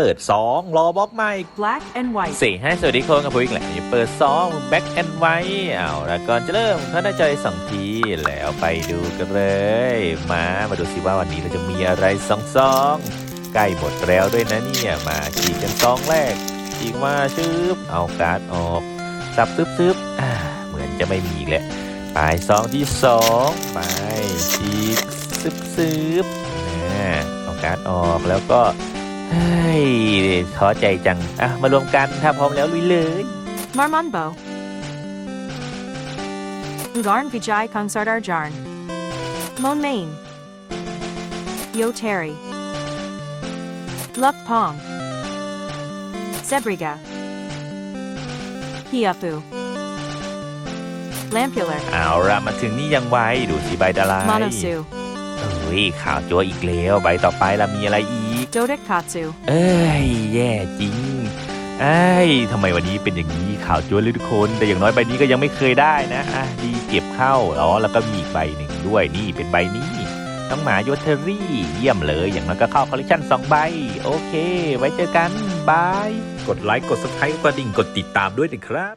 เปิด2รอบล็อกใหม่ black and white สี่ให้สวัสดีคนกับผมอีกแหละเปิดซองแบ็กแอนไว้เอาละก่อนจะเริ่มเขาได้ใจสองทีแล้วไปดูกันเลย มามาดูสิว่าวันนี้เราจะมีอะไรซองซองใกล้หมดแล้วด้วยนะเนี่ยมาฉีกกันซองแรกฉีกมาชึบเอาการ์ดออกสับซึบซึบอ่าเหมือนจะไม่มีอีกแล้วไปซองที่สองไปฉีกซึบซึบนะเอาการ์ดออกแล้วก็ เฮ้ยท้อใจจัง อะ มารวมกัน ถ้าพร้อมแล้วลุยเลย Marmonbo Ngarn Vijay Kongsart Arjarn Mon Main Yo Terry Luck Pong Zebriga Hiapu Lampular เอาละมาถึงนี่ยังไว ดูสิใบดารา Monosu เอ้ยข่าวจัวอีกแล้ว ใบต่อไปละมีอะไรอีก Dodic Katsu เอ้ยแย่จริงเอ้ยทำไมวันนี้เป็นอย่างนี้ข่าวจัวเลยทุกคน แต่อย่างน้อยใบนี้ก็ยังไม่เคยได้นะอะดีเก็บเข้าอ๋อแล้วก็มีอีกใบหนึ่งด้วยนี่เป็นใบนี้น้องหมาโยเทอรี่ เยี่ยมเลย อย่างน้อยก็เข้าคอลเลคชัน2ใบ โอเค ไว้เจอกัน บาย กดไลค์ กด subscribe กดดิ่ง กดติดตามด้วยนะครับ